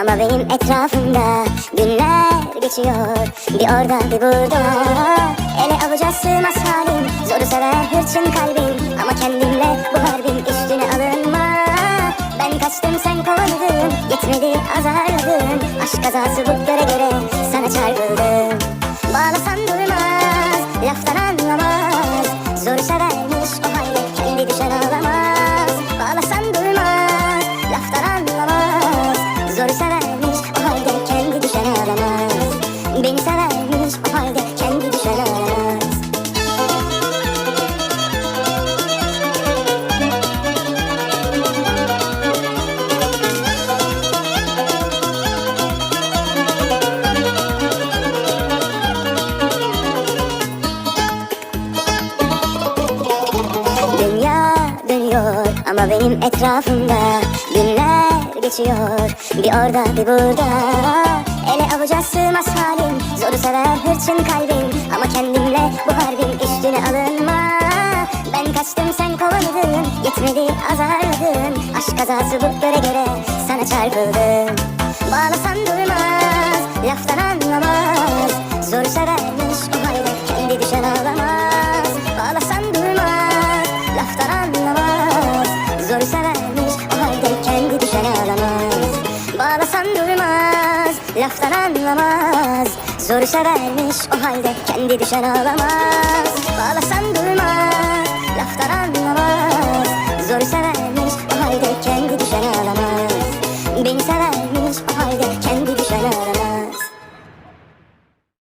Ama benim etrafımda günler geçiyor. Bir orada bir burada. Ele avuca sığmaz halim. Zoru sever hırçın kalbim. Ama kendimle bu harbin üstüne alınma. Ben kaçtım sen kovaladın. Yetmedi azarladın. Aşk kazası bu göre göre Beni severmiş o halde Kendi düşen ağlamaz Dünya dönüyor ama benim etrafımda Günler geçiyor. Bir orada bir burada hırçın kalbim. Ama kendimle bu harbin üstüne alınma. Ben kaçtım sen kovaladın Yetmedi azarladın Aşk kazası bu göre göre Sana çarpıldım Bağlasan durmaz Laftan anlamaz. Zoru severmiş o halde Kendi düşen ağlamaz. Bağlasan durmaz Laftan anlamaz. Zoru severmiş o halde Kendi düşen ağlamaz. Bağlasan durmaz Laftan anlamaz Zoru severmiş o halde Kendi düşen ağlamaz. Bağlasan durmaz